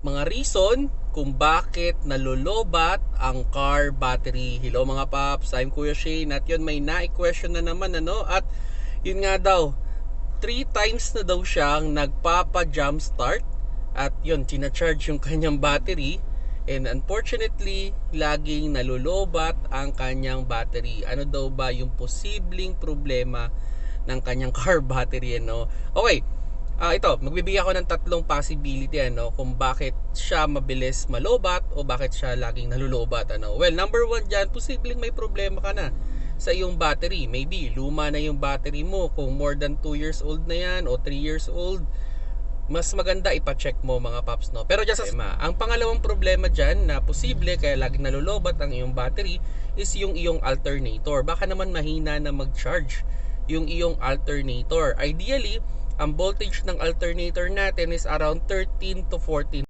mga reason kung bakit nalulobat ang car battery. Hello mga paps, I'm Kuya Shane at yun may na-question na naman ano at yun nga daw, 3 times na daw siyang nagpapa-jump start at yun, tina-charge yung kanyang battery and unfortunately, laging nalulobat ang kanyang battery. Ano daw ba yung posibleng problema ng kanyang car battery ano? Okay, Ah, ito, magbibigay ako ng tatlong possibility ano kung bakit siya mabilis malobat o bakit siya laging nalulobat ano. Well, number one diyan, posibleng may problema ka na sa iyong battery. Maybe luma na yung battery mo kung more than 2 years old na yan o 3 years old. Mas maganda ipa-check mo mga paps no. Pero just as ang pangalawang problema diyan na posible kaya laging nalulobat ang iyong battery is yung iyong alternator. Baka naman mahina na mag-charge yung iyong alternator. Ideally, ang voltage ng alternator natin is around 13 to 14